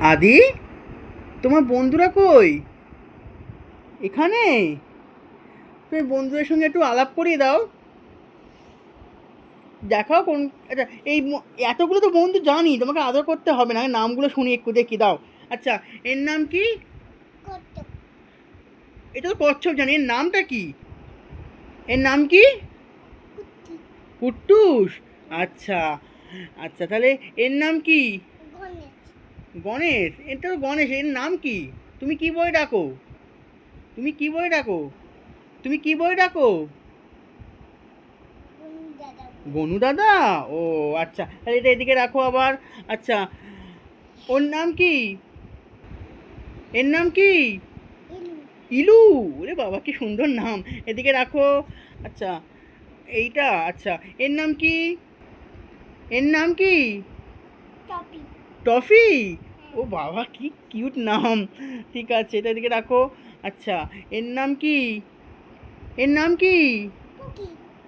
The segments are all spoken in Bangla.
আদি তোমার বন্ধুরা কই? এখানে? তুমি বন্ধুদের সঙ্গে একটু আলাপ করিয়ে দাও। দেখাও কোন আচ্ছা এই এতগুলো তো বন্ধু জানি তোমাকে আদর করতে হবে না নামগুলো শুনি একটু দেখি দাও। আচ্ছা এর নাম কি? এটা তো কচ্ছপ জানি এর নামটা কি? এর নাম কি? কুট্টুস। আচ্ছা আচ্ছা তাহলে এর নাম কি? গণেশ এটা তো গণেশ, এর নাম কি? তুমি কি বই ডাকো? তুমি কি বই ডাকো? তুমি কি বই ডাকো? গনু দাদা। ও আচ্ছা তাহলে এটা এদিকে রাখো আবার। আচ্ছা ওর নাম কি? এর নাম কি? ইলু। ওরে বাবা, কি সুন্দর নাম। এদিকে রাখো। আচ্ছা এইটা আচ্ছা এর নাম কি? এর নাম কি? টফি? ও বাবা কি কিউট নাম। ঠিক আছে এটা এদিকে রাখো। আচ্ছা এর নাম কি? এর নাম কি?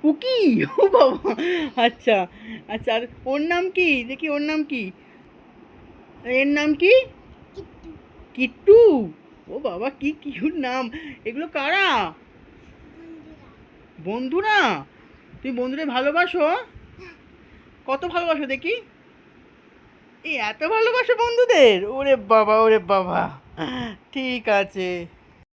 পুকি। ও বাবা আচ্ছা আচ্ছা আর ওর নাম কি? দেখি ওর নাম কি? এর নাম কি? কিট্টু। ও বাবা কি কিউট নাম। এগুলো কারা? বন্ধুরা। বন্ধুরা? তুমি বন্ধুদের ভালোবাসো? কত ভালোবাসো দেখি? এই এত ভালোবাসো বন্ধুদের? ওরে বাবা ওরে বাবা। ঠিক আছে।